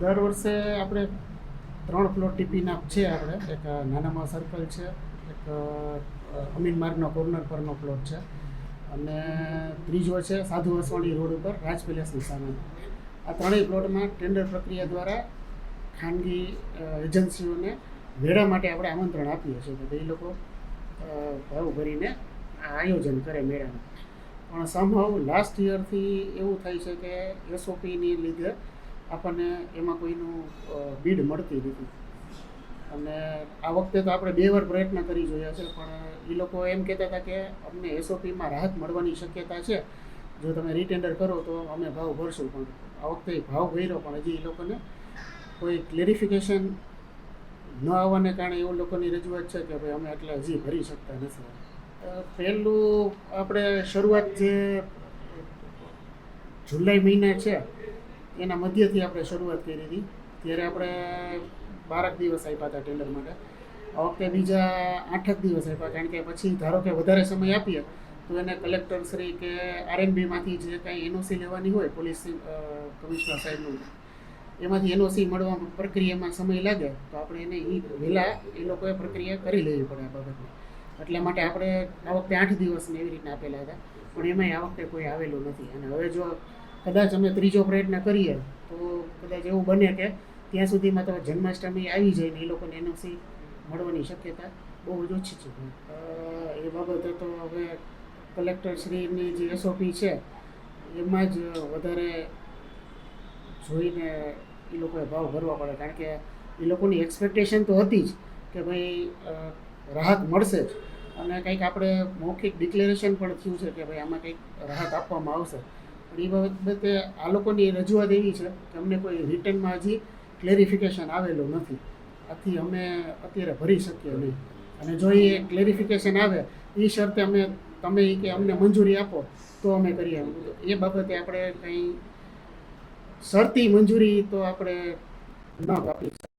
દર વર્ષે આપણે ત્રણ પ્લોટ ટીપીના છે આપણે. એક નાનામાં સર્કલ છે, એક અમીન માર્ગનો કોર્નર પરનો પ્લોટ છે. અને ત્રીજો છે સાધુ વસવાણી રોડ ઉપર, રાજ પેલેસની સામે આ ત્રણેય પ્લોટમાં ટેન્ડર પ્રક્રિયા દ્વારા ખાનગી એજન્સીઓને વેળા માટે આપણે આમંત્રણ આપીએ છીએ કે એ લોકો ભાવ ભરીને આ આયોજન કરે મેળાનું. પણ સમહાવ લાસ્ટ યરથી એવું થાય છે કે એસઓપીની લીધે આપણને એમાં કોઈનું બીડ મળતી નથી. અને આ વખતે તો આપણે બે વાર પ્રયત્ન કરી જોયા છે, પણ એ લોકો એમ કહેતા હતા કે અમને એસઓપીમાં રાહત મળવાની શક્યતા છે. જો તમે રીટેન્ડર કરો તો અમે ભાવ ભરશું, પણ આ વખતે ભાવ ભર્યો, પણ હજી એ લોકોને કોઈ ક્લેરિફિકેશન ન આવવાને કારણે એવું લોકોની રજૂઆત છે કે ભાઈ અમે એટલે હજી ભરી શકતા નથી. પહેલું આપણે શરૂઆત જે જુલાઈ મહિના છે એના મધ્યથી આપણે શરૂઆત કરી હતી. ત્યારે આપણે બારક દિવસ આપ્યા હતા ટેન્ડર માટે. આ વખતે બીજા આઠક દિવસ આપ્યા, કારણ કે પછી ધારો કે વધારે સમય આપીએ, તો એને કલેક્ટર શ્રી કે આરએનબીમાંથી જે કાંઈ એનઓસી લેવાની હોય, પોલીસ કમિશનર સાહેબનું, એમાંથી એનઓસી મળવા પ્રક્રિયામાં સમય લાગે, તો આપણે એને એ વહેલા એ લોકોએ પ્રક્રિયા કરી લેવી પડે આ બાબતમાં એટલા માટે આપણે આ વખતે આઠ દિવસને એવી રીતના આપેલા હતા. પણ એમાંય આ વખતે કોઈ આવેલું નથી. અને હવે જો કદાચ અમે ત્રીજો પ્રયત્ન કરીએ, તો કદાચ એવું બને કે ત્યાં સુધીમાં તો જન્માષ્ટમી આવી જાય ને એ લોકોને એનઓસી મળવાની શક્યતા બહુ જ ઓછી છે. એ બાબતે તો હવે કલેક્ટરશ્રીની જે એસઓપી છે, એમાં જ વધારે જોઈને એ લોકોએ ભાવ ભરવા પડે, કારણ કે એ લોકોની એક્સપેક્ટેશન તો હતી જ કે ભાઈ રાહત મળશે જ. અને કંઈક આપણે મૌખિક ડિક્લેરેશન પણ થયું છે કે ભાઈ આમાં કંઈક રાહત આપવામાં આવશે. પણ એ બાબતે આ લોકોની રજૂઆત એવી છે કે અમને કોઈ રિટર્નમાં હજી ક્લેરિફિકેશન આવેલું નથી. આથી અમે અત્યારે ભરી શકીએ નહીં. અને જો એ ક્લેરિફિકેશન આવે એ શરતે અમે, તમે કે અમને મંજૂરી આપો, તો અમે કરીએ. એ બાબતે આપણે કંઈ શરતી મંજૂરી તો આપણે ન આપી